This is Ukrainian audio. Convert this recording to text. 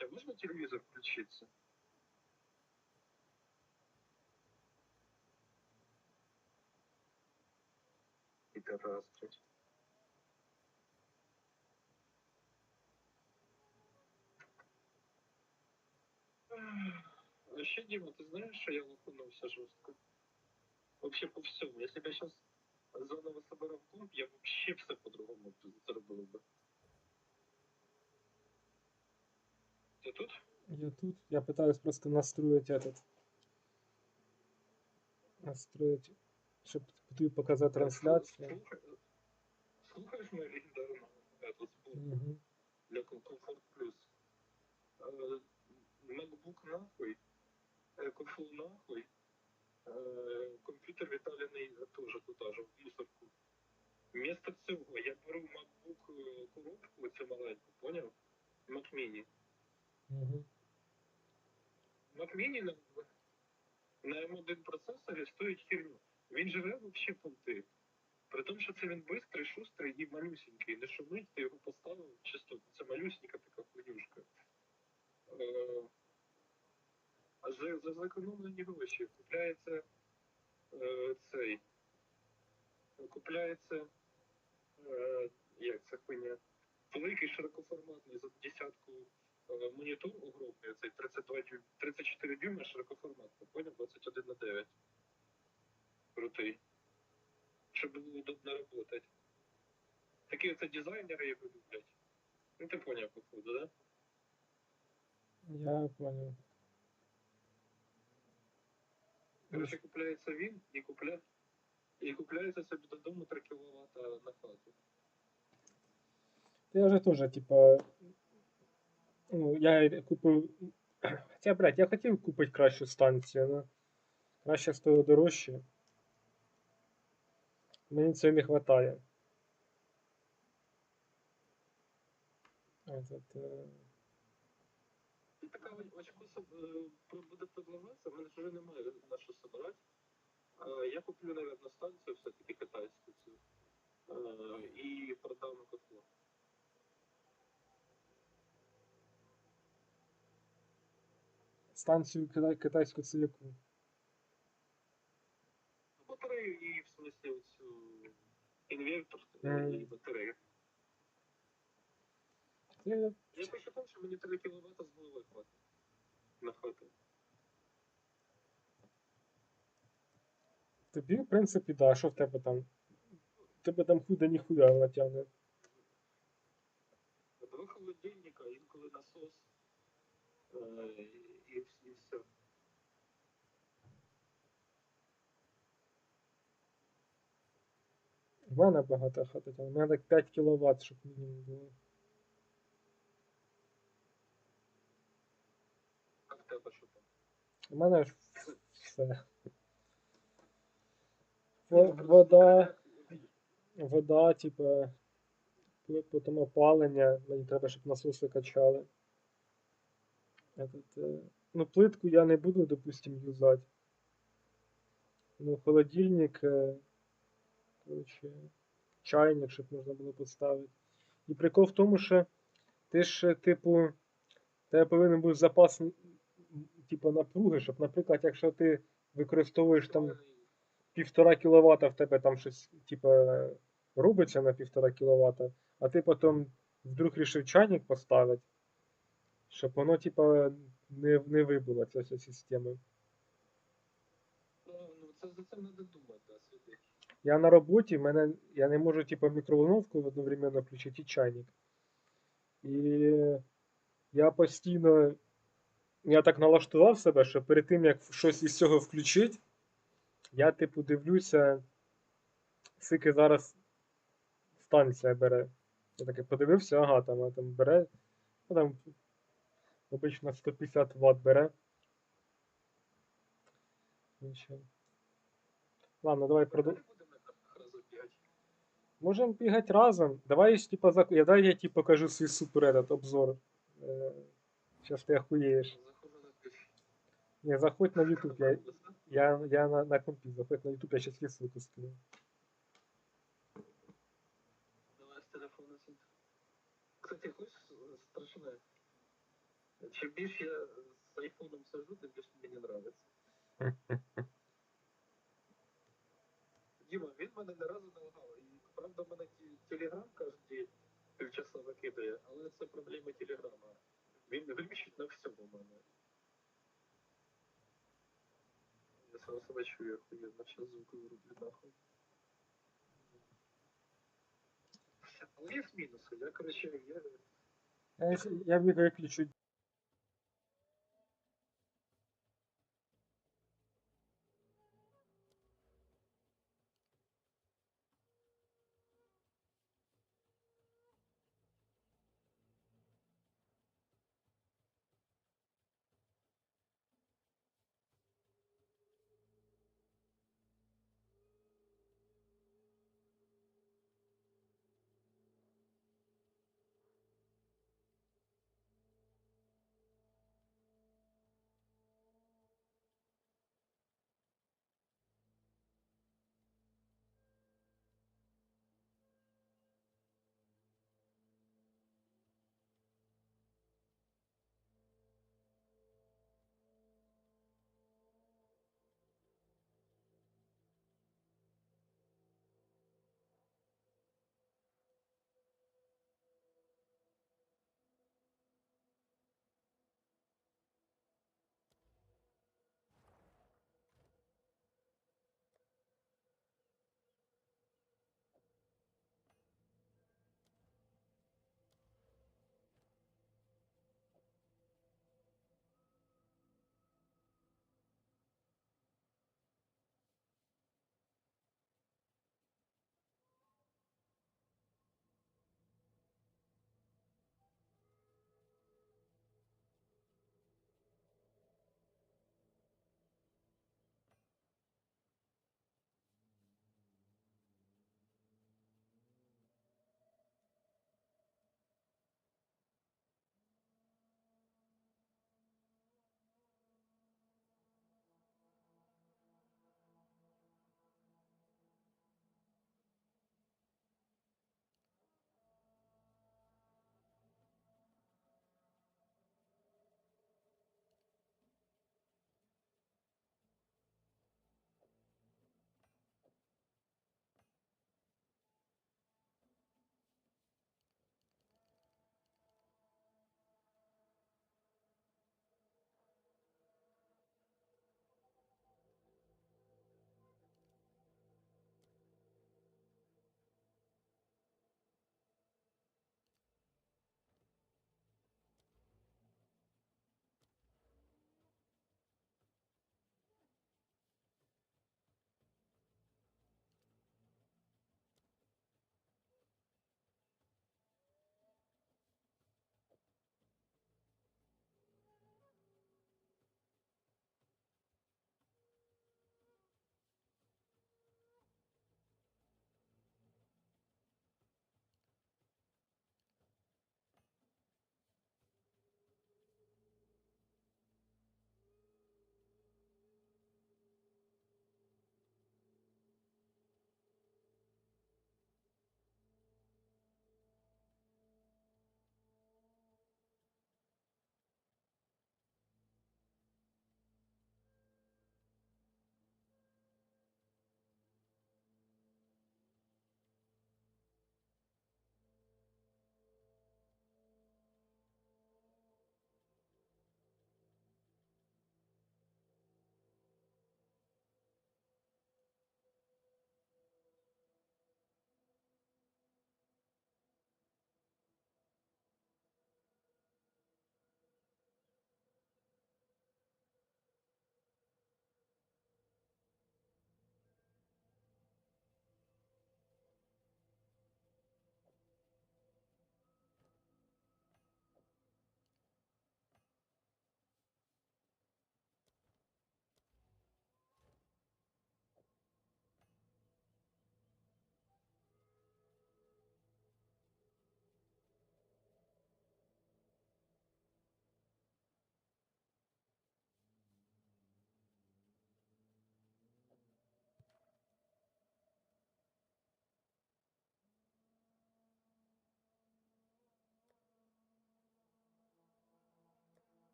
А можно телевизор включиться? Пидорас, блядь. А еще, Дима, ты знаешь, что я лоханулся жестко? Вообще по всему. Если бы я сейчас заново собирал клуб, я вообще все по-другому зробив би. Ти тут? Я тут. Я пытаюсь просто настроить этот. Настроить, чтобы тобі показати трансляцію. Слухай- Слухаєш мою легендарну эту зборку Угу. для Comfort Plus? Э, MacBook нахуй, э, Комфу нахуй, э, комп'ютер віддалений теж туди ж, в мусорку. Вместо цього Mac на, на M1 процесорі стоїть херню. Він живе вообще полти. При тому, що це він бистрий, шустрий і малюсенький. Не шумить, ти його поставив чисто. Це малюсенька така хуйнюшка. Е, А за, за зекономлені гроші купляється е, цей. Купляється. Е, як це хуйня? Великий широкоформатний за десятку монітор огромний, цей 32 дюйм, 34 дюйма широкоформатний, поняв? 21 на 9. Крутий. Щоб було удобно работать. Такі оце дизайнери його люблять. Ну ти поняв, походу, да? Я понял. Короче, купляється він і купля... і купляється собі додому 3 кВт на хату. Я вже теж, типа. Ну, я купив. Хоча, блядь, я хотів купити кращу станцію, але краще стоїть дорожче. Мені цього не вистачає. Е, така очко е, буде предлагатися, в мене вже немає на що собирати. Я куплю, наверное, станцію все-таки китайську цю. Е, І продам котло. Станцію китай, китайську це яку. Батарею і в смысле оцю інвертор і батарею. Я, посчитав, що мені 3 кВт з голови хватить на хату. тобі, в принципі, да, що в тебе там? В тебе там худа ніхуя натягне. Два холодильника, інколи насос. Е, і, і все. У мене багато хата. У мене так 5 кВт, щоб мінімум було. А в тебе що там? У мене ж все. Вода, вода, типа, потім опалення, мені треба, щоб насоси качали. Этот, е, ну, плитку я не буду, допустим, юзати. Ну, холодильник, е, короче, чайник, щоб можна було поставити. І прикол в тому, що ти ж, е, типу, тебе повинен бути запас, типу, напруги, щоб, наприклад, якщо ти використовуєш там півтора кіловата в тебе там щось, типа, робиться на півтора кіловата, а ти потім вдруг рішив чайник поставити, щоб воно, типа, не, не вибило ця вся система. Ну, це за цим треба думати, да, світи. Я на роботі, в мене, я не можу, типа, мікроволновку одновременно включити і чайник. І я постійно, я так налаштував себе, що перед тим, як щось із цього включити, я, типу, дивлюся, скільки зараз станція бере. Я таки подивився, ага, там, там бере. Ну, там обично 150 Вт бере. Нічого. Ладно, давай продовжуємо. Не будемо так разом бігати. Можем бегать разом. Давай, типа, зак... я, дай я тебе покажу свой супер этот обзор. Сейчас ты охуеешь. Заходжу на пиш. Не, заходь на YouTube. Я, я, я на, на компе, заходь на YouTube, я сейчас тебе ссылку скину. Давай з телефона сюди. Кстати, хочеш страшне? Чим більше я з айфоном сижу, тим більше мені нравиться. Діма, він мене не разу не лагав. І правда, мене ті- телеграм кожен день півчаса викидає, але це проблема телеграма. Він глючить на всьому мене. Я сам себе чую, охуєнно, зараз звуки вироблю нахуй. Але є мінуси, я, короче, я Я, я виключу